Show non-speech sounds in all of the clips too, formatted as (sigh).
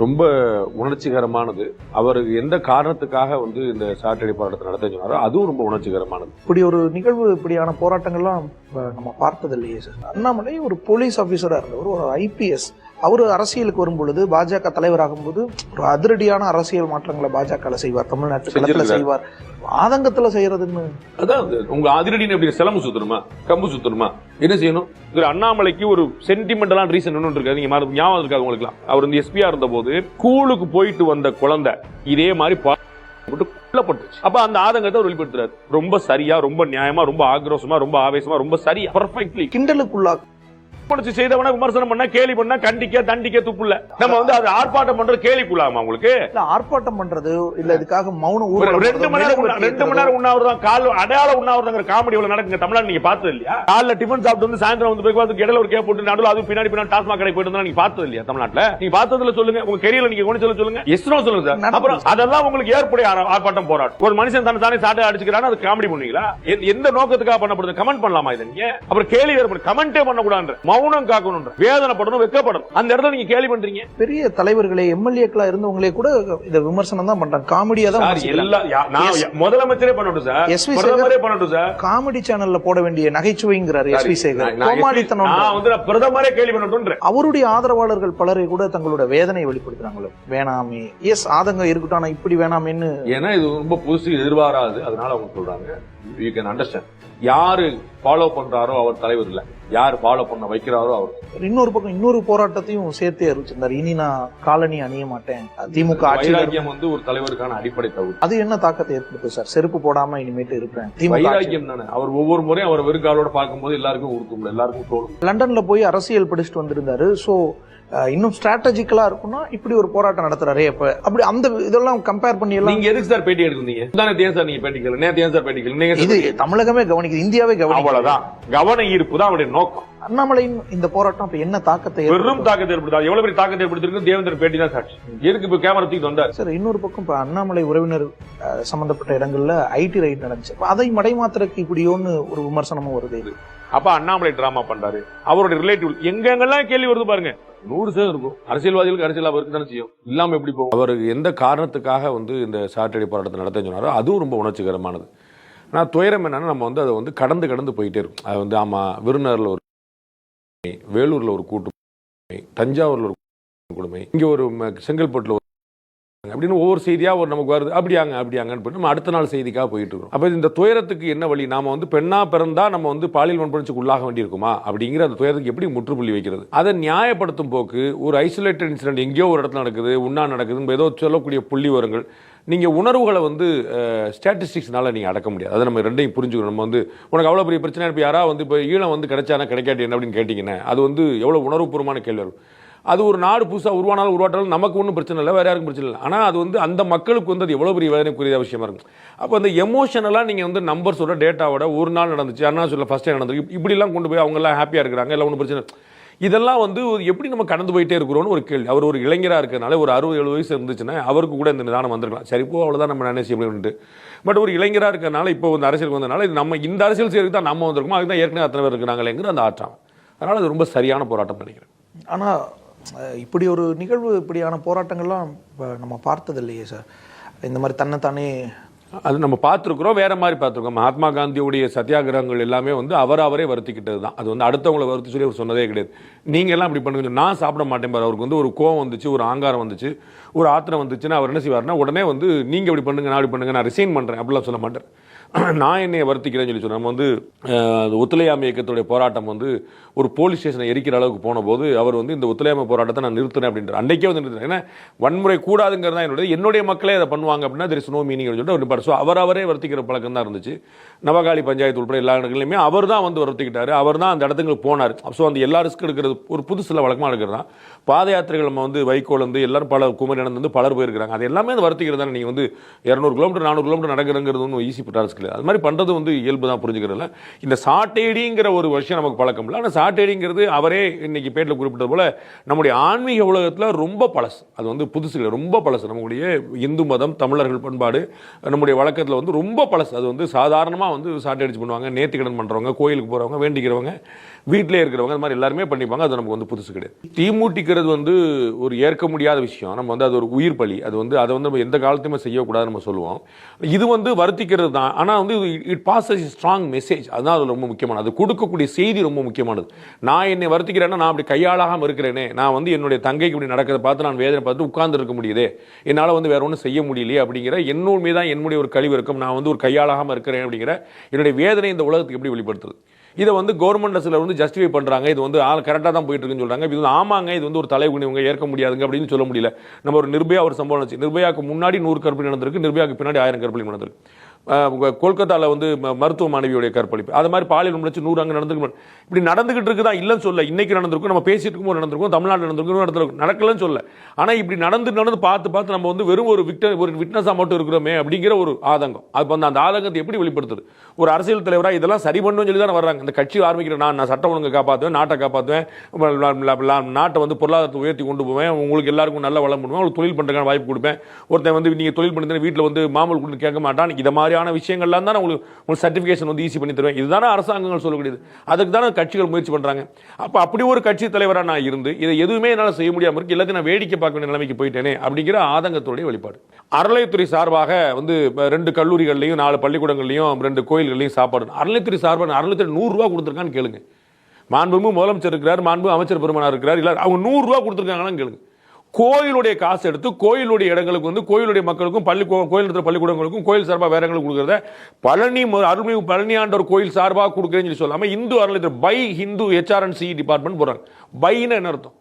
ரொம்ப உணர்ச்சிகரமானது. அவர் எந்த காரணத்துக்காக வந்து இந்த சாட்டர்டே போராட்டத்தை நடத்த சொன்னாரோ அதுவும் ரொம்ப உணர்ச்சிகரமானது. இப்படி ஒரு நிகழ்வு இப்படியான போராட்டங்கள்லாம் நம்ம பார்த்தது இல்லையே சார். அண்ணாமலை ஒரு போலீஸ் ஆஃபீஸராக இருந்தவர் ஒரு ஐபிஎஸ் அவர் அரசியலுக்கு வரும் பொழுது பாஜக தலைவராகும் போது ஒரு அதிரடியான அரசியல் மாற்றங்களை பாஜக செய்வார். தமிழ்நாட்டு களத்துல. செய்வார். ஆதங்கத்துல செய்யறதுன்னு அதான் அது உங்க அதிரடின்னு எப்படி சிலம்பு சுத்தணுமா? கம்பு சுத்தணுமா? என்ன செய்யணும்? திரு அண்ணாமலைக்கு ஒரு சென்டிமெண்டலான ரீசன் ஒன்று இருக்காது. நீங்க ஞாபகம் இருக்காது உங்களுக்கு அவர் வந்து எஸ்பியா இருந்த போது ஸ்கூலுக்கு போயிட்டு வந்த குழந்தை இதே மாதிரி கொல்லப்பட்டுச்சு. அப்ப அந்த ஆதங்கத்தை அவர் வெளிப்படுத்துறாரு. ரொம்ப சரியா ரொம்ப நியாயமா ரொம்ப ஆக்ரோஷமா ரொம்ப ஆவேசமா ரொம்ப சரியா பர்ஃபெக்ட்லி கிண்டலுக்குள்ளா படிச்சு செய்தவன விமர்சனம் பண்ணா கேலி பண்ணா கண்டிக்க தண்டிக்க துப்புல. நம்ம வந்து அது ஆர்ப்பாட்டம் பண்றது கேலிக்குள்ளாமா உங்களுக்கு? ஆர்ப்பாட்டம் பண்றது இல்ல இதுக்காக மௌன ரெண்டு மணி நேரம் ரெண்டு மணி நேரம் உண்ணாவிரதம் கால் அடையாள உண்ணாவிரதங்கிற காமெடி இவ்வளவு நடக்குங்க. தமிழ்நாடு நீங்க பார்த்தது இல்லையா? காலைல டிஃபன் சாப்பிட்டு வந்து சாயந்தரம் வந்து பிரேக்ஃபாஸ்ட் இடையில ஒரு கேப் போட்டு நடுவில் அது பின்னாடி பின்னாடி டாஸ்மாக் கடை போயிட்டு நீங்க பார்த்தது இல்லையா தமிழ்நாட்டுல? நீங்க பார்த்ததுல சொல்லுங்க. உங்க கெரியர்ல நீங்க கொண்டு சொல்ல சொல்லுங்க. எஸ்னோ சொல்லுங்க சார். அப்புறம் அதெல்லாம் உங்களுக்கு ஏற்புடைய ஆர- ஆர்ப்பாட்டம் போராட்டம். ஒரு மனுஷன் தன்னை தானே சாட்டை அடிச்சுக்கிறான்னு அது காமெடி பண்ணுவீங்களா? எந்த- நோக்கத்துக்காக பண்ணப்படுது? கமெண்ட் பண்ணலாமா இதை நீங்க? அப்புறம் கேள்வி ஏற்படும் கமெண்டே பண்ணக்கூடாது மௌனம் காக்கணும் வேதனைப்படணும் வெக்கப்படணும். அந்த இடத்துல நீங்க கேள்வி பண்றீங்க. பெரிய தலைவர்களே எம்எல்ஏக்களா இருந்தவங்களே கூட இத விமர்சனம் தான் பண்றாங்க. காமெடியா தான். முதலமைச்சரே பண்ணட்டும் சார். எஸ் வி பண்ணட்டும் சார். காமெடி சேனல்ல போட வேண்டிய நகைச்சுவைங்கிறாரு எஸ் வி சேகர். கோமாளித்தனம் வந்து பிரதமரே கேள்வி பண்ணட்டும் அவருடைய ஆதரவாளர்கள் பலரை கூட தங்களோட வேதனை வெளிப்படுத்துறாங்களே? வேணாமே. எஸ் ஆதங்கம் இருக்கட்டும் ஆனா இப்படி வேணாமேன்னு ஏன்னா இது ரொம்ப புதுசு எதிர்பாராது. அதனால அவங்க சொல்றாங்க. யூ கேன் அண்டர்ஸ்டாண்ட் யாரு ஃபாலோ பண்றாரோ அவர் தலைவர் இல்ல. யார் ஃபாலோ பண்ண வைக்கிறாரோ அவர். இன்னொரு பக்கம் இன்னொரு போராட்டத்தையும் சேர்த்தே அறிவிச்சிருந்தாரு. இனி நான் காலனி அணிய மாட்டேன். திமுக வைராக்கியம் வந்து ஒரு தலைவருக்கான அடிப்படை தகுதி. அது என்ன தாக்கத்தை ஏற்படுத்தும் சார்? செருப்பு போடாம இனிமேட்டு இருப்பேன். வைராக்கியம் தானே. அவர் ஒவ்வொரு முறையும் அவர் வெறுங்காலோட பார்க்கும்போது எல்லாருக்கும் உறுத்தும் எல்லாருக்கும் தோணும் லண்டன்ல போய் அரசியல் படிச்சுட்டு வந்திருந்தாரு. சோ இன்னும் ஸ்ட்ராட்டஜிக்கலா இருக்கும்னா இப்படி ஒரு போராட்டம் நடத்துறாரு அப்ப அப்படி அந்த இதெல்லாம் கம்பேர் பண்ணி எல்லாம் நீங்க எதுக்கு சார் பேட்டி எடுக்கிறீங்க தானே சார் நீங்க பேட்டி ஏன் சார் பேட்டி நீங்க இது தமிழகமே கவனிக்குது இந்தியாவே கவனிக்குது. அவ்வளவுதான். கவன ஈர்ப்பு தான் அவருடைய நோக்கம். அண்ணாமலையின் இந்த போராட்டம் இப்ப என்ன தாக்கத்தை? வெறும் தாக்கத்தை ஏற்படுத்தாது. எவ்வளவு பெரிய தாக்கத்தை ஏற்படுத்திருக்கு தேவேந்திர பேட்டி தான் சாட்சி. எதுக்கு இப்ப கேமரா தூக்கிட்டு வந்தார்? சார் இன்னொரு பக்கம் இப்ப அண்ணாமலை உறவினர் சம்பந்தப்பட்ட இடங்கள்ல ஐடி ரைட் நடந்துச்சு. அப்ப அதை மடைமாத்திரக்கு இப்படியோன்னு ஒரு விமர்சனமும் வருது. அப்ப அண்ணாமலை டிராமா பண்றாரு. அவரோட ரிலேட்டிவ் எங்கெங்கெல்லாம் கேள்வி வருது பாருங்க. நூறு சதவீதம் இருக்கும். அரசியல்வாதிகளுக்கு அரசியல் இருக்கு தானே செய்யும். இல்லாம எப்படி போகும்? அவருக்கு எந்த காரணத்துக்காக வந்து இந்த சாட்டர்டே போராட்டத்தை நடத்த சொன்னாரோ அதுவும் ரொம்ப உணர்ச்சிகரமானது. ஆனால் துயரம் என்னன்னா நம்ம வந்து அதை வந்து கடந்து கடந்து போயிட்டே இருக்கும். அது வந்து ஆமா விருதுநகர்ல ஒரு வேலூர்ல ஒரு கூட்டு தஞ்சாவூர்ல ஒரு கொடுமை இங்க ஒரு செங்கல்பட்டுல ஒரு அப்படின்னு ஒவ்வொரு செய்தியாக ஒரு நமக்கு வருது. அப்படியாங்க அப்படியாங்கன்னு நம்ம அடுத்த நாள் செய்திக்காக போயிட்டு இருக்கோம். அப்போ இந்த துயரத்துக்கு என்ன வழி? நாம வந்து பெண்ணா பிறந்தா நம்ம வந்து பாலியல் வன்புணர்ச்சிக்கு உள்ளாக வேண்டியிருக்குமா? அப்படிங்கிற அந்த துயரத்துக்கு எப்படி முற்றுப்புள்ளி வைக்கிறது? அதை நியாயப்படுத்தும் போக்கு ஒரு ஐசோலேட்டட் இன்சிடென்ட் எங்கேயோ ஒரு இடத்துல நடக்குது உண்ணா நடக்குது ஏதோ சொல்லக்கூடிய புள்ளி வரங்கள் நீங்கள் உணர்வுகளை வந்து ஸ்டாட்டிஸ்டிக்ஸ்னால நீங்கள் அடக்க முடியாது. அதை நம்ம ரெண்டையும் புரிஞ்சுக்கணும். நம்ம வந்து உனக்கு அவ்வளோ பெரிய பிரச்சனை இப்போ யாராவது வந்து இப்போ ஈழம் வந்து கிடைச்சானா கிடைக்காட்டி என்ன? அப்படின்னு கேட்டிங்கன்னா அது வந்து எவ்வளோ உணர்வுபூர்வமான கேள்வி வரும். அது ஒரு நாடு புதுசாக உருவானாலும் உருவாட்டாலும் நமக்கு ஒன்றும் பிரச்சனை இல்லை வேறு யாருக்கும் பிரச்சனை இல்லை. ஆனால் அது வந்து அந்த மக்களுக்கு வந்து அது எவ்வளோ பெரிய வேதனைக்குரிய விஷயமா இருக்கும். அப்போ அந்த எமோஷனலாக நீங்கள் வந்து நம்பர்ஸோட டேட்டாவோட ஒரு நாள் நடந்துச்சு அண்ணா சொல்ல ஃபஸ்ட் டைம் நடந்துருக்கு. இப்படிலாம் கொண்டு போய் அவங்கெல்லாம் ஹாப்பியாக இருக்கிறாங்க எல்லாம் ஒன்றும் பிரச்சனை இல்லை. இதெல்லாம் வந்து ஒரு எப்படி நம்ம கடந்து போயிட்டே இருக்கிறோம்னு ஒரு கேள்வி. அவர் ஒரு இளைஞராக இருக்கிறனால ஒரு அறுபது எழுபது வயசு இருந்துச்சுன்னா அவருக்கு கூட இந்த நிதானம் வந்திருக்கலாம். சரி போ அவ்வளோதான் நம்ம நினைச்சு அப்படின்ட்டு பட் ஒரு இளைஞராக இருக்கிறனால இப்போ வந்து அரசியலுக்கு வந்ததுனால இது நம்ம இந்த அரசியல் செய்யறதுக்கு தான் நம்ம வந்திருக்கோம் அதுக்கு தான் ஏற்கனவே அத்தனை பேர் இருக்கிறாங்களேங்கிற அந்த ஆற்றம். அதனால் அது ரொம்ப சரியான போராட்டம் நினைக்கிறேன். ஆனால் இப்படி ஒரு நிகழ்வு இப்படியான போராட்டங்கள்லாம் இப்போ நம்ம பார்த்ததில்லையே சார் இந்த மாதிரி தன்னைத்தானே அது நம்ம பார்த்துருக்குறோம் வேற மாதிரி பார்த்துருக்கோம். மகாத்மா காந்தியுடைய சத்தியாகிரகங்கள் எல்லாமே வந்து அவர் அவரே வருத்திக்கிட்டது தான். அது வந்து அடுத்தவங்களை வருத்தி சொல்லி அவர் சொன்னதே கிடையாது. நீங்கள் எல்லாம் இப்படி பண்ணுங்க நான் சாப்பிட மாட்டேன் பாரு. அவருக்கு வந்து ஒரு கோவம் வந்துச்சு ஒரு ஆங்காரம் வந்துச்சு ஒரு ஆத்திரம் வந்துச்சுன்னா அவர் என்ன செய்வார்னா உடனே வந்து நீங்கள் இப்படி பண்ணுங்க நான் இப்படி பண்ணுங்க நான் ரிசைன் பண்ணுறேன் அப்படிலாம் சொல்ல மாட்டேன் (clears throat) நான் என்னை வருத்திக்கிறேன்னு சொல்லி சொன்னேன் நம்ம வந்து ஒத்துழையாமை இயக்கத்துடைய போராட்டம் வந்து ஒரு போலீஸ் ஸ்டேஷனை எரிக்கிற அளவுக்கு போன போது அவர் வந்து இந்த ஒத்துழையாமை போராட்டத்தை நான் நிறுத்தினேன் அப்படின்ற அன்றைக்கே வந்து நிறுத்தினேன் ஏன்னா வன்முறை கூடாதுங்கிறது தான் என்னுடைய என்னுடைய மக்களே அதை பண்ணுவாங்க அப்படின்னா தெர் இஸ் நோ மீனிங் சொல்லிட்டு அவர் வர்த்திக்கிறார் ஸோ அவர் அவரே வருத்திக்கிற பழக்கம் தான் இருந்துச்சு. நவகாளி பஞ்சாயத்து உட்பட எல்லா இடங்களையுமே அவர் தான் வந்து வர்த்திக்கிட்டார். அவர் தான் அந்த இடத்துக்கு போனார். ஸோ அந்த எல்லா ரிஸ்க் எடுக்கிறது ஒரு புது சில வழக்கமாக எடுக்கிறது பாத யாத்திரைகள் நம்ம வந்து வைகோல் வந்து எல்லாரும் பல குமரி நடந்து வந்து பலர் போயிருக்கிறாங்க. அது எல்லாமே அந்த வர்த்திக்கிறது தானே. நீங்கள் வந்து இரநூறு கிலோமீட்டர் நானூறு கிலோமீட்டர் நடக்கிறங்கிறது ஒன்றும் ஈஸி டாஸ்க் இல்லை. அது மாதிரி பண்ணுறது வந்து இயல்பு தான் புரிஞ்சுக்கிறதுல இந்த சாட்டேடிங்கிற ஒரு விஷயம் நமக்கு பழக்கம் இல்லை. ஆனால் சாட்டேடிங்கிறது அவரே இன்னைக்கு பேட்டில் குறிப்பிட்டது போல நம்முடைய ஆன்மீக உலகத்தில் ரொம்ப பழசு. அது வந்து புதுசு இல்லை. ரொம்ப பழசு. நம்முடைய இந்து மதம் தமிழர்கள் பண்பாடு நம்முடைய வழக்கத்தில் வந்து ரொம்ப பழசு. அது வந்து சாதாரணமாக வந்து சாட்டை அடிச்சு பண்ணுவாங்க நேர்த்திக்கடன் பண்ணுறவங்க கோயிலுக்கு போகிறவங்க வேண்டிக்கிறவங்க வீட்டிலே இருக்கிறவங்க அது மாதிரி எல்லாருமே பண்ணிப்பாங்க. அது நமக்கு வந்து புதுசு கிடையாது. தீமூட்டிக்கிறது வந்து ஒரு ஏற்க முடியாத விஷயம். நம்ம வந்து அது ஒரு உயிர் பலி. அது வந்து அதை வந்து நம்ம எந்த காலத்தையுமே செய்யக்கூடாது நம்ம சொல்லுவோம். இது வந்து வருத்திக்கிறது தான். ஆனால் வந்து இட் பாஸ் ஸ்ட்ராங் மெசேஜ் அதுதான் அது ரொம்ப முக்கியமானது அது கொடுக்கக்கூடிய செய்தி ரொம்ப முக்கியமானது. நான் என்னை வருத்திக்கிறேன்னா நான் அப்படி கையாளாகாமல் இருக்கிறேனே. நான் வந்து என்னுடைய தங்கைக்கு இப்படி நடக்கிறத பார்த்து நான் வேதனை பார்த்து உட்கார்ந்து இருக்க முடியுதே. என்னால் வந்து வேற ஒன்றும் செய்ய முடியலையே அப்படிங்கிற என்னோட மீது தான் என்னுடைய ஒரு கழிவு இருக்கும் நான் வந்து ஒரு கையாளாகாமல் இருக்கிறேன் அப்படிங்கிற என்னுடைய வேதனை இந்த உலகத்துக்கு எப்படி வெளிப்படுத்துது இதை வந்து கவர்மெண்ட் சிலர் வந்து ஜஸ்டிஃபை பண்றாங்க. இது வந்து ஆள் கரெக்டாக தான் போயிட்டு இருக்குன்னு சொல்றாங்க. இது வந்து ஆமாங்க இது வந்து ஒரு தலைகுனி இவங்க ஏற்க முடியாதுங்க அப்படின்னு சொல்ல முடியல. நம்ம ஒரு நிர்பயா ஒரு சம்பவம் நிர்பயாவுக்கு முன்னாடி நூறு கற்பனை நடந்திருக்கு நிர்பயாக்கு பின்னாடி ஆயிரம் கற்பனை நடந்திருக்கு. கொல்கத்தாவில் வந்து மருத்துவ மாணவியுடைய கற்பழிப்பு. அது மாதிரி பாலியல் முடிச்சு நூறு அங்கே நடந்துக்கணும் இப்படி நடந்துகிட்டு இருக்குதா? இல்லைன்னு சொல்ல இன்றைக்கி நடந்திருக்கும். நம்ம பேசிட்டு இருக்கும்போது நடந்திருக்கும். தமிழ்நாட்டில் நடந்திருக்கும் நடந்திருக்கும். நடக்கலன்னு சொல்ல ஆனால் இப்படி நடந்து நடந்து பார்த்து பார்த்து நம்ம வந்து வெறும் ஒரு விக்ட ஒரு விட்னஸாக மட்டும் இருக்கிறோமே அப்படிங்கிற ஒரு ஆதங்கம். அது வந்து அந்த ஆதங்கத்தை எப்படி வெளிப்படுத்துது? ஒரு அரசியல் தலைவராக இதெல்லாம் சரி பண்ணணும்னு சொல்லி தானே வர்றாங்க. இந்த கட்சி ஆரம்பிக்கிற நான் நான் சட்டம் ஒழுங்கு காப்பாற்றுவேன் நாட்டை காப்பாற்றுவேன் நாட்டை வந்து பொருளாதாரத்தை உயர்த்தி கொண்டு போவேன் உங்களுக்கு எல்லாருக்கும் நல்ல வளம் பண்ணுவேன் உங்களுக்கு தொழில் பண்ணுறதுக்கான வாய்ப்பு கொடுப்பேன். ஒருத்தன் வந்து நீங்கள் தொழில் பண்ணி வீட்டில் வந்து மாமூல் கொடுத்து கேட்க மாட்டான். மாதிரி மாதிரியான விஷயங்கள்லாம் தான் உங்களுக்கு உங்களுக்கு சர்டிஃபிகேஷன் வந்து ஈஸி பண்ணி தருவேன். இதுதானே அரசாங்கங்கள் சொல்லக்கூடியது. அதுக்கு தானே கட்சிகள் முயற்சி பண்ணுறாங்க அப்போ அப்படி ஒரு கட்சி தலைவராக நான் இருந்து இதை எதுவுமே என்னால் செய்ய முடியாமல் இருக்கு. எல்லாத்தையும் நான் வேடிக்கை பார்க்க வேண்டிய நிலைமைக்கு போயிட்டேனே அப்படிங்கிற ஆதங்கத்துடைய வெளிப்பாடு. அறநிலையத்துறை சார்பாக வந்து ரெண்டு கல்லூரிகள்லையும் நாலு பள்ளிக்கூடங்கள்லையும் ரெண்டு கோயில்கள்லையும் சாப்பாடு. அறநிலையத்துறை சார்பாக அறநிலையத்துறை நூறுரூவா கொடுத்துருக்கான்னு கேளுங்க. மாண்புமிகு முதலமைச்சர் இருக்கிறார் மாண்பு அமைச்சர் பெருமானார் இருக்கிறார். இல்லை அவங்க நூறுரூவா கொடுத்துருக்காங்கன்னு கேளுங்க. கோயிலுடைய காசு எடுத்து கோயிலுடைய இடங்களுக்கு வந்து கோயிலுடைய மக்களுக்கும் பள்ளி கோயில் இருக்கிற பள்ளிக்கூடங்களுக்கும் கோயில் சார்பாக வேற இடங்களுக்கு கொடுக்குறத பழனி அருள்மிகு பழனி ஆண்டவர் கோயில் சார்பாக கொடுக்குறேன்னு சொல்லி சொல்லாமல் இந்து அறநிலையத்தில் பை ஹிந்து ஹெச்ஆர்என்சி டிபார்ட்மெண்ட் போறாங்க பைன்னு என்ன அர்த்தம்?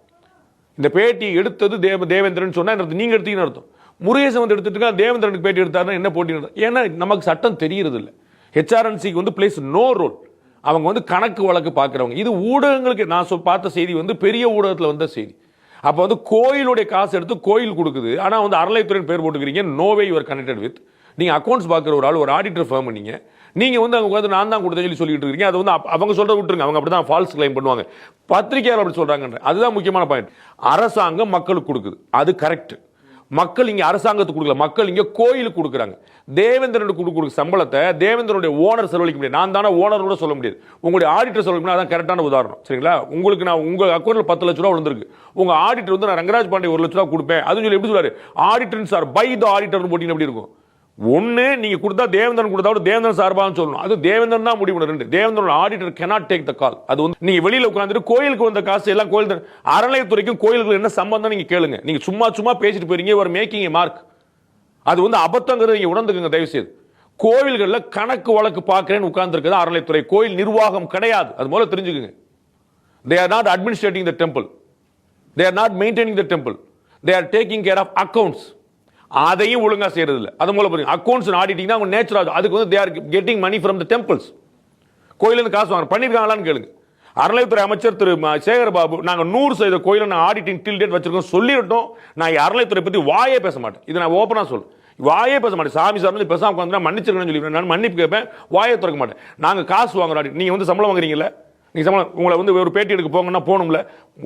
இந்த பேட்டி எடுத்தது தேவ தேவேந்திரன் சொன்னால் என்ன நீங்கள் எடுத்தீங்கன்னு அர்த்தம். முருகேசன் வந்து எடுத்துட்டு இருக்கா, தேவேந்திரனுக்கு பேட்டி எடுத்தாருன்னா என்ன போட்டி ஏன்னா நமக்கு சட்டம் தெரியறது இல்லை ஹெச்ஆர்என்சிக்கு வந்து பிளேஸ் நோ ரோல் அவங்க வந்து கணக்கு வழக்கு பார்க்குறவங்க. இது ஊடகங்களுக்கு நான் சொல் பார்த்த செய்தி வந்து பெரிய ஊடகத்தில் வந்த செய்தி. அப்போ வந்து கோயிலுடைய காசு எடுத்து கோயில் கொடுக்குது. ஆனால் வந்து அறலைத்துறையின் பேர் போட்டுக்கிறீங்க. No way your connected with நீங்கள் அக்கௌண்ட்ஸ் பார்க்குற ஒரு ஆள் ஒரு ஆடிட்டர் ஃபேம் நீங்கள் நீங்கள் வந்து அவங்க உட்காந்து நான் தான் கொடுத்தேன்னு சொல்லி சொல்லிட்டு இருக்கீங்க. அது வந்து அவங்க சொல்கிறத விட்டுருங்க. அவங்க அப்படி தான் ஃபால்ஸ் கிளைம் பண்ணுவாங்க. பத்திரிகையாளர் அப்படி சொல்கிறாங்கன்ற அதுதான் முக்கியமான பாயிண்ட் அரசாங்கம் மக்களுக்கு கொடுக்குது. அது கரெக்ட் மக்கள் இங்கே அரசாங்கத்துக்கு கொடுக்கல. மக்கள் இங்கே கோயிலுக்கு கொடுக்குறாங்க. தேவேந்திரனுக்கு கொடுக்க கொடுக்க சம்பளத்தை தேவேந்திரனுடைய ஓனர் செலவழிக்க முடியாது. நான் தானே ஓனரோட சொல்ல முடியாது. உங்களுடைய ஆடிட்டர் சொல்ல முடியாது அதான் கரெக்டான உதாரணம். சரிங்களா? உங்களுக்கு நான் உங்கள் அக்கௌண்ட்டில் பத்து லட்ச ரூபா விழுந்திருக்கு. உங்கள் ஆடிட்டர் வந்து நான் ரங்கராஜ் பாண்டே ஒரு லட்ச ரூபா கொடுப்பேன். அதுன்னு சொல்லி எப்படி சொல்றாரு? ஆடிட்டர் சார் பை த ஆடிட்டர்னு போட்டீங்க எப்படி இருக்கும்? ஒன்று நீங்க கொடுத்தா தேவேந்திரன் கொடுத்தா கூட தேவேந்திரன் சார்பாக சொல்லணும். அது தேவேந்திரன் தான் முடிவு ரெண்டு Devendran auditor cannot take the call அது வந்து நீங்க வெளியில் உட்காந்துட்டு கோயிலுக்கு வந்த காசு எல்லாம் கோயில் அறநிலையத்துறைக்கும் கோயிலுக்கு என்ன சம்பந்தம் நீங்க கேளுங்க. நீங்க சும்மா சும்மா பேசிட்டு போறீங்க ஒரு மேக்கிங் மார்க் அது வந்து அபத்தங்கிறது நீங்க உணர்ந்துக்குங்க தயவுசெய்து. கோவில்களில் கணக்கு வழக்கு பார்க்குறேன்னு உட்கார்ந்துருக்குது அறநிலையத்துறை. கோயில் நிர்வாகம் கிடையாது. அது மூலம் தெரிஞ்சுக்குங்க. They are not administrating the temple they are not maintaining the temple they are taking care of accounts அதையும் ஒழுங்காக செய்கிறது இல்லை அது மூலம் பாருங்க அக்கௌண்ட்ஸ் ஆடிட்டிங் அவங்க நேச்சுரல் அதுக்கு வந்து they are getting money from the temples கோயிலேருந்து காசு வாங்க. பண்ணியிருக்காங்களான்னு கேளுங்க. அறநிலையத்துறை அமைச்சர் திரு சேகர் பாபு நாங்கள் நூறு சதவீத கோயிலை நான் ஆடிட்டிங் டில் டேட் வச்சிருக்கோம். சொல்லிவிட்டோம் நான் அறநிலையத்துறை பற்றி வாயே பேச மாட்டேன். இது நான் ஓப்பனாக சொல்லுவேன் வாயே பேச மாட்டேன். சாமி சார் பேசாமல் பேசாம உட்காந்து மன்னிச்சிருக்கேன்னு சொல்லி நான் மன்னிப்பு கேட்பேன். வாயை திறக்க மாட்டேன். நாங்கள் காசு வாங்குறோம் நீங்கள் வந்து சம்பளம் வாங்குறீங்களே நீங்கள் சம்பளம் உங்களை வந்து ஒரு பேட்டி எடுக்க போங்கன்னா போகணும்ல.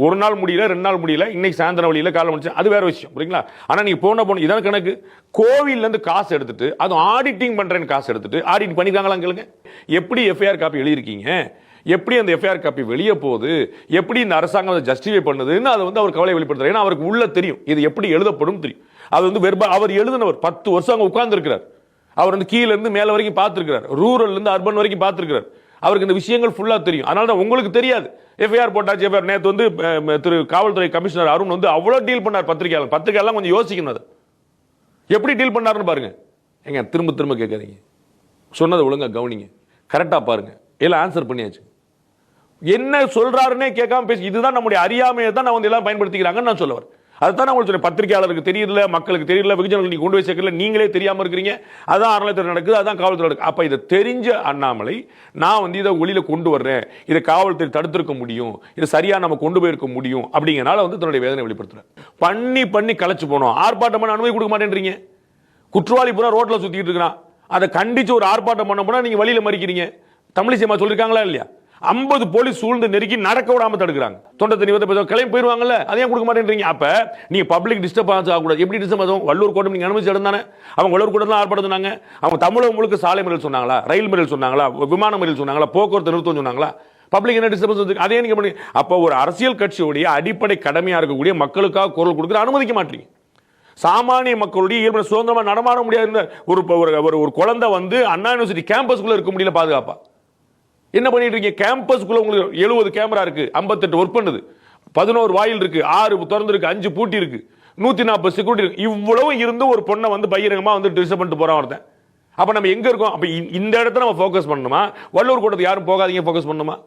ஒரு நாள் முடியல ரெண்டு நாள் முடியல இன்னைக்கு சாயந்தரம் வழியில் காலை முடிச்சு அது வேற விஷயம் புரியுங்களா ஆனால் நீங்கள் போன போன இதான் கணக்கு. கோவில்லேருந்து காசு எடுத்துட்டு அதுவும் ஆடிட்டிங் பண்ணுறேன்னு காசு எடுத்துட்டு ஆடிட் பண்ணிருக்காங்களா கேளுங்க. எப்படி எஃப்ஐஆர் காப்பி எழுதியிருக்கீங்க? எப்படி அந்த எஃப்ஐஆர் காப்பி வெளியே போகுது? எப்படி இந்த அரசாங்கம் அதை ஜஸ்டிஃபை பண்ணுதுன்னு அதை வந்து அவர் கவலை வெளிப்படுத்துறாரு. ஏன்னா அவருக்கு உள்ள தெரியும். இது எப்படி எழுதப்படும் தெரியும். அது வந்து வெறுப்பா அவர் எழுதினவர் பத்து வருஷம் அங்கே உட்கார்ந்துருக்கிறார். அவர் வந்து கீழேருந்து மேலே வரைக்கும் பார்த்துருக்கிறார். ரூரல்லேருந்து அர்பன் வரைக்கும் பார்த்துருக்கிறார். அவருக்கு இந்த விஷயங்கள் ஃபுல்லாக தெரியும். அதனால தான் உங்களுக்கு தெரியாது. எஃப்ஐஆர் போட்டாச்சு எஃப்ஐஆர் நேற்று வந்து திரு காவல்துறை கமிஷனர் அருண் வந்து அவ்வளோ டீல் பண்ணார் பத்திரிகையாளர். பத்திரிகையெல்லாம் கொஞ்சம் யோசிக்கணும் அதை. எப்படி டீல் பண்ணாருன்னு பாருங்க. ஏங்க திரும்ப திரும்ப கேட்காதீங்க. சொன்னதை ஒழுங்கா கவனிங்க. கரெக்டாக பாருங்க. எல்லாம் ஆன்சர் பண்ணியாச்சு. என்ன சொல்றாருன்னே கேட்காம பேசி இதுதான் நம்முடைய அறியாமையை தான் நான் வந்து எல்லாம் பயன்படுத்திக்கிறாங்கன்னு நான் சொல்லுவேன் அதுதான் நான் உங்களுக்கு சொன்னேன். பத்திரிகையாளருக்கு தெரியல மக்களுக்கு தெரியல வெகுஜனங்களுக்கு நீங்கள் கொண்டு போய் சேர்க்கல நீங்களே தெரியாம இருக்கிறீங்க. அதான் அறநிலையத்தில் நடக்குது அதான் காவல்துறை நடக்குது. அப்ப இதை தெரிஞ்ச அண்ணாமலை நான் வந்து இதை ஒளியில் கொண்டு வர்றேன். இதை காவல்துறை தடுத்திருக்க முடியும். இதை சரியா நம்ம கொண்டு போயிருக்க முடியும். அப்படிங்கிறனால வந்து தன்னுடைய வேதனை வெளிப்படுத்துறேன் பண்ணி பண்ணி கலைச்சு போனோம். ஆர்ப்பாட்டம் பண்ண அனுமதி கொடுக்க மாட்டேன்றீங்க. குற்றவாளி பூரா ரோட்ல சுத்திட்டு இருக்கிறான். அதை கண்டிச்சு ஒரு ஆர்ப்பாட்டம் பண்ண போனா நீங்க வழியில மறிக்கிறீங்க. தமிழிசைமா சொல்லியிருக்காங்களா இல்லையா? ஐம்பது போலீஸ் சூழ்ந்து நெருக்கி நடக்க விடாம தடுக்கிறாங்க. தொண்டை தண்ணி வந்து கிளம்பி போயிருவாங்கல்ல? அதையும் கொடுக்க மாட்டேன்றீங்க? அப்ப நீங்க பப்ளிக் டிஸ்டர்பன்ஸ் ஆகக்கூடாது. எப்படி டிஸ்டர்ப் ஆகும் வள்ளூர் கோட்டம் நீங்க அனுமதி இருந்தானே அவங்க வள்ளூர் கூட்டம் தான் ஆர்ப்பாடுனாங்க அவங்க தமிழகம் முழுக்க சாலை மறியல் சொன்னாங்களா? ரயில் மறியல் சொன்னாங்களா? விமான மறியல் சொன்னாங்களா? போக்குவரத்து நிறுத்தம் சொன்னாங்களா? பப்ளிக் என்ன டிஸ்டர்பன்ஸ் வந்து அதே நீங்க பண்ணி அப்போ ஒரு அரசியல் கட்சியுடைய அடிப்படை கடமையா இருக்கக்கூடிய மக்களுக்காக குரல் கொடுக்குற அனுமதிக்க மாட்டீங்க. சாமானிய மக்களுடைய இயல்பு சுதந்திரமா நடமாட முடியாது ஒரு ஒரு ஒரு- ஒரு குழந்தை வந்து அண்ணா யூனிவர்சிட்டி கேம்பஸ்குள்ள இருக்க முடியல பாதுகாப்பா? என்ன பண்ணிட்டு இருக்கீங்க? கேம்பஸ்க்குள்ள உங்களுக்கு எழுபது கேமரா இருக்கு 58 ஒர்க் பண்ணுது. பதினோரு வாயில் இருக்கு ஆறு திறந்துருக்கு அஞ்சு பூட்டி இருக்கு நூத்தி நாற்பது செக்யூரிட்டி இருக்கு. இவ்வளவு இருந்து ஒரு பொண்ணை வந்து பகிரங்கமா வந்து டிஸ்டர்ப் பண்ணிட்டு போறான் ஒருத்தன். அப்ப நம்ம எங்க இருக்கோம்? அப்ப இ- இந்த இடத்துல நம்ம ஃபோக்கஸ் பண்ணணுமா? வள்ளூர் கூட்டத்துக்கு யாரும் போகாதீங்க ஃபோக்கஸ் பண்ணணுமா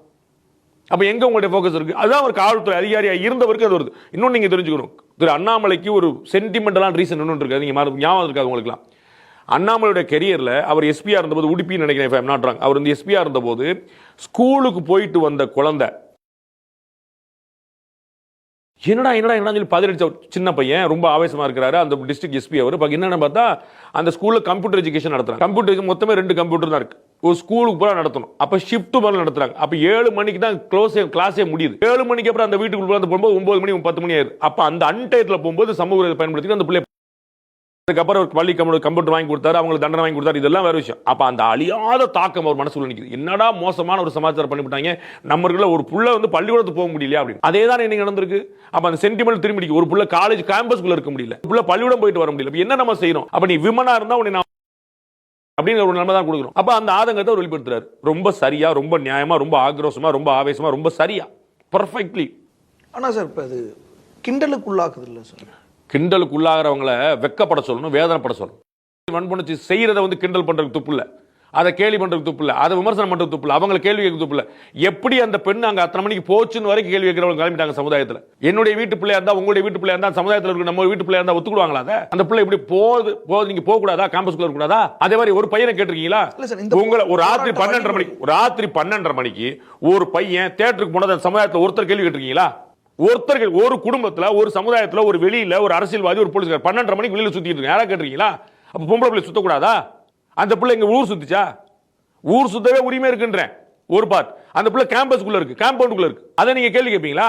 அப்ப எங்க உங்களுடைய ஃபோக்கஸ் இருக்கு? அதுதான் ஒரு காவல்துறை அதிகாரியா இருந்தவருக்கு அது வருது. இன்னொன்று நீங்க தெரிஞ்சுக்கணும். திரு அண்ணாமலைக்கு ஒரு சென்டிமெண்டலான ரீசன் இன்னொன்று இருக்கு. நீங்க ஞாபகம் இருக்காது உங்களுக்குலாம் அண்ணாமலையோட கெரியரில் அவர் எஸ்பியாக இருந்தபோது உடுப்பின்னு நினைக்கிறேன் ஃபேம் நாட் அவர் வந்து எஸ்பியாக இருந்தபோது ஸ்கூலுக்கு போயிட்டு வந்த குழந்தை. என்னடா என்னடா என்னடா சொல்லி பதிலடிச்ச சின்ன பையன் ரொம்ப ஆவேசமாக இருக்கிறாரு. அந்த டிஸ்ட்ரிக்ட் எஸ்பி அவர். இப்போ என்னென்னு பார்த்தா அந்த ஸ்கூலில் கம்ப்யூட்டர் எஜுகேஷன் நடத்துகிறாங்க கம்ப்யூட்டர் மொத்தமே ரெண்டு கம்ப்யூட்டர் தான் இருக்கு. ஒரு ஸ்கூலுக்கு பூரா நடத்தணும். அப்போ ஷிஃப்ட் மேலே நடத்துறாங்க. அப்போ ஏழு மணிக்கு தான் க்ளோஸ் கிளாஸே முடியுது. ஏழு மணிக்கு அப்புறம் அந்த வீட்டுக்குள்ள போகும்போது ஒன்பது மணி பத்து மணி ஆயிடுது. அப்போ அந்த அன்டயத்துல போகும்போது சமூக பயன்படுத்தி அந்த பிள்ளை அதுக்கப்புறம் ஒரு பள்ளி கம்ப்யூட்டர் கம்ப்யூட்டர் வாங்கி கொடுத்தாரு அவங்களுக்கு தண்டனை வாங்கி கொடுத்தாரு. இதெல்லாம் வேற விஷயம். அப்போ அந்த அழியாத தாக்கம் அவர் மனசுல நிக்குது. என்னடா மோசமான ஒரு சமாச்சாரம் பண்ணிவிட்டாங்க நம்மளுக்குள்ள ஒரு புள்ள வந்து பள்ளிக்கூடத்துக்கு போக முடியல அப்படின்னு. அதே தான் இன்னைக்கு நடந்திருக்கு. அப்ப அந்த சென்டிமெண்ட் திரும்பி ஒரு புள்ள காலேஜ் கேம்பஸ்க்குள்ள இருக்க முடியல. புள்ள பள்ளிக்கூடம் போயிட்டு வர முடியல. என்ன நம்ம செய்யணும் அப்போ நீ விமனா இருந்தா உன்னை அப்படின்னு ஒரு நிலைமை தான் கொடுக்குறோம். அப்ப அந்த ஆதங்கத்தை அவர் வெளிப்படுத்துறாரு. ரொம்ப சரியா ரொம்ப நியாயமா ரொம்ப ஆக்ரோஷமா ரொம்ப ஆவேசமா ரொம்ப சரியா. பர்ஃபெக்ட்லி ஆனா சார் இப்போ அது கிண்டலுக்கு உள்ளாக்குது சார். கிண்டலுக்கு உள்ளாகிறவங்கள வெக்கப்பட சொல்லணும் வேதனைப்பட சொல்லணும். வன்புணர்ச்சி செய்யறத வந்து கிண்டல் பண்றதுக்கு துப்பு இல்ல. அதை கேலி பண்றதுக்கு துப்பு இல்ல. அதை விமர்சனம் பண்றதுக்கு துப்பு இல்ல. அவங்களை கேள்வி கேட்க துப்பு இல்ல. எப்படி அந்த பெண் அங்க அத்தனை மணிக்கு போச்சுன்னு வரைக்கும் கேள்வி கேட்கிறவங்க கிளம்பிட்டாங்க சமுதாயத்துல. என்னுடைய வீட்டு பிள்ளையா இருந்தா உங்களுடைய வீட்டு பிள்ளையா இருந்தா சமுதாயத்துல இருக்க நம்ம வீட்டு பிள்ளையா இருந்தா ஒத்துக்குடுவாங்களா அதை? அந்த பிள்ளை இப்படி போகுது போகுது நீங்க போக கூடாதா கேம்பஸ்குள்ள இருக்க கூடாதா அதே மாதிரி ஒரு பையனை கேட்டிருக்கீங்களா? இல்ல சார், இந்த உங்களை ஒரு ராத்திரி பன்னெண்டரை மணிக்கு ஒரு ராத்திரி பன்னெண்டரை மணிக்கு ஒரு பையன் தேட்டருக்கு போனது சமுதாயத்துல ஒருத்தர் கேள்வி கேட்டிருக்கீங்களா? ஒருத்தர்கள் ஒரு குடும்பத்தில் ஒரு சமுதாயத்தில் ஒரு வெளியில் ஒரு அரசியல்வாதி ஒரு போலீஸ்கார் பன்னெண்டரை மணிக்கு வெளியில் சுற்றிட்டு இருக்கு யாரா கேட்டிருக்கீங்களா? அப்போ பொம்பளை பிள்ளை சுற்றக்கூடாதா அந்த பிள்ளை எங்கள் ஊர் சுத்திச்சா? ஊர் சுத்தவே உரிமை இருக்குன்றேன். ஒரு பார்ட் அந்த பிள்ளை கேம்பஸ்க்குள்ளே இருக்குது காம்பவுண்டுக்குள்ளே இருக்குது அதை நீங்கள் கேள்வி கேட்பீங்களா?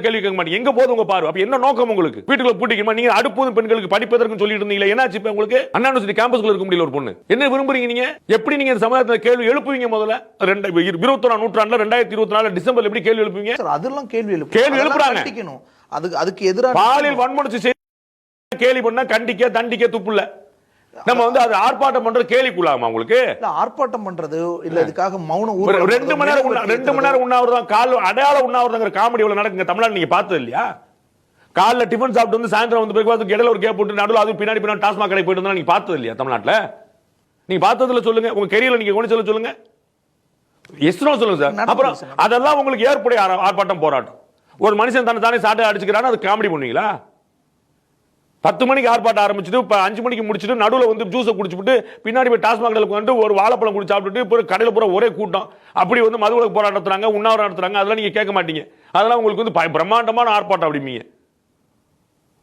கேள்வி கேட்க மாட்டீங்க? எங்க போகுது உங்க பார்வை? அப்ப என்ன நோக்கம் உங்களுக்கு? வீட்டுக்குள்ள பூட்டிக்கமா நீங்க அடுப்போதும் பெண்களுக்கு படிப்பதற்கு சொல்லிட்டு இருந்தீங்களே என்னாச்சு இப்ப உங்களுக்கு? அண்ணா யூனிவர்சிட்டி கேம்பஸ்க்குள்ள இருக்க முடியல ஒரு பொண்ணு. என்ன விரும்புறீங்க நீங்க? எப்படி நீங்க இந்த சமுதாயத்துல கேள்வி எழுப்புவீங்க முதல்ல? ரெண்டு இருபத்தொன்னாம் நூற்றாண்டுல ரெண்டாயிரத்தி இருபத்தி நாலு டிசம்பர்ல எப்படி கேள்வி எழுப்புவீங்க? அதெல்லாம் கேள்வி எழுப்பு. கேள்வி எழுப்புறாங்க. அதுக்கு அதுக்கு எதிராக பாலியல் வன்முறை கேலி பண்ணா கண்டிக்க தண்டிக்க துப்பு இல்ல நம்ம வந்து அது ஆர்ப்பாட்டம் பண்றது கேலிக்குள்ளாமா உங்களுக்கு? இல்ல ஆர்ப்பாட்டம் பண்றது இல்ல இதுக்காக மௌன ரெண்டு மணி நேரம் ரெண்டு மணி நேரம் உண்ணாவிரதம் கால் அடையாள உண்ணாவிரதங்கிற காமெடி எவ்வளவு நடக்குங்க தமிழ்நாடு நீங்க பார்த்தது இல்லையா? காலைல டிஃபன் சாப்பிட்டு வந்து சாயந்தரம் வந்து பிறகு இடையில ஒரு கேப் போட்டு நடுவில் அதுவும் பின்னாடி பின்னாடி டாஸ்மாக் கடை போயிட்டு வந்தா நீங்க பார்த்தது இல்லையா தமிழ்நாட்டுல? நீங்க பார்த்ததுல சொல்லுங்க உங்க கெரியர்ல நீங்க கொண்டு சொல்ல சொல்லுங்க. எஸ்னோ சொல்லுங்க சார் அப்புறம். அதெல்லாம் உங்களுக்கு ஏற்புடைய ஆர- ஆர்ப்பாட்டம் போராட்டம். ஒரு மனுஷன் தன்னை தானே சாட்டை அடிச்சுக்கிறான்னு அது காமெடி பண்ணுவீங்களா? பத்து மணிக்கு ஆர்ப்பாட்டம் ஆரம்பிச்சுட்டு இப்ப அஞ்சு மணிக்கு முடிச்சுட்டு நடுவுல வந்து ஜூஸை குடிச்சுட்டு பின்னாடி போய் டாஸ்மாக் கடையில் வந்து ஒரு வாழைப்பழம் குடிச்சு சாப்பிட்டுட்டு இப்போ கடையில பூரா ஒரே கூட்டம். அப்படி வந்து மதுவிலக்கு போராட்டம் நடத்துறாங்க உண்ணாவிரம் நடத்துறாங்க அதெல்லாம் நீங்க கேட்க மாட்டீங்க. அதெல்லாம் உங்களுக்கு வந்து பிரம்மாண்டமான ஆர்ப்பாட்டம் அப்படிம்பீங்க.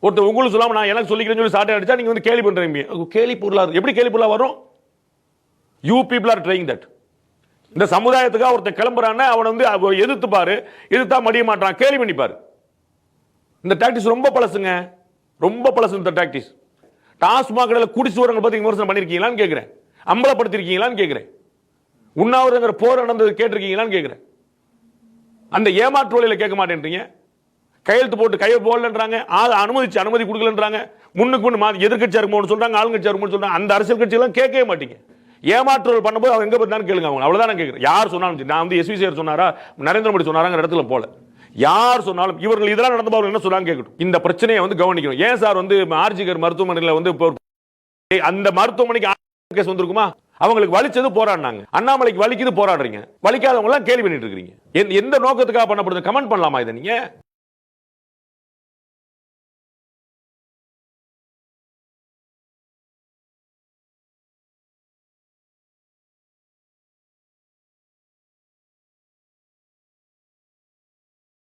ஒருத்தர் உங்களுக்கு சொல்லாம நான் எனக்கு சொல்லிக்கிறேன்னு சொல்லி சாட்டை அடிச்சா நீங்க வந்து கேலி பண்றீங்க. கேலி பொருளா எப்படி கேலி பொருளா வரும்? You people are trying that இந்த சமுதாயத்துக்காக ஒருத்தன் கிளம்புறான்னா அவனை வந்து அவ எதிர்த்து மடிய மாட்டான் கேலி பண்ணிப்பாரு. இந்த டாக்டிஸ் ரொம்ப பழசுங்க. ரொம்ப பழசு இந்த டாக்டிஸ் டாஸ்மாக் கடையில் குடிச்சு வரவங்க பற்றி விமர்சனம் பண்ணியிருக்கீங்களான்னு கேட்குறேன் அம்பலப்படுத்திருக்கீங்களான்னு கேட்குறேன் உண்ணாவிரதங்கிற போர் நடந்தது கேட்டிருக்கீங்களான்னு கேட்குறேன் அந்த ஏமாற்று வழியில் கேட்க மாட்டேன்றீங்க. கையெழுத்து போட்டு கையை போடலன்றாங்க. ஆள் அனுமதிச்சு அனுமதி கொடுக்கலன்றாங்க. முன்னுக்கு முன்னு மாதிரி எதிர்கட்சியாக இருக்கும்னு சொல்கிறாங்க ஆளுங்கட்சியாக இருக்கும்னு சொல்கிறாங்க அந்த அரசியல் கட்சியெல்லாம் கேட்கவே மாட்டீங்க. ஏமாற்றுவல் பண்ணும்போது அவங்க எங்கே பார்த்தாலும் கேளுங்க அவங்க அவ்வளோதான் நான் கேட்குறேன் யார் சொன்னாலும் நான் வந்து எஸ்வி சார் சொன்னாரா? நரேந்திர மோடி சொன்னாராங்கிற இடத்துல போல. யார் சொன்னாலும் இவர்கள் இதெல்லாம் நடந்து என்ன சொன்னாங்க கேட்கட்டும். இந்த பிரச்சனையை வந்து கவனிக்கணும். ஏன் சார் வந்து ஆர்ஜிகர் மருத்துவமனையில் வந்து அந்த மருத்துவமனைக்கு கேஸ் வந்திருக்குமா? அவங்களுக்கு வலிச்சது போராடினாங்க. அண்ணாமலைக்கு வலிக்குது போராடுறீங்க. வலிக்காதவங்க எல்லாம் கேள்வி பண்ணிட்டு இருக்கீங்க எந்த- எந்த நோக்கத்துக்காக பண்ணப்படுது? கமெண்ட் பண்ணலாமா இதை நீங்க?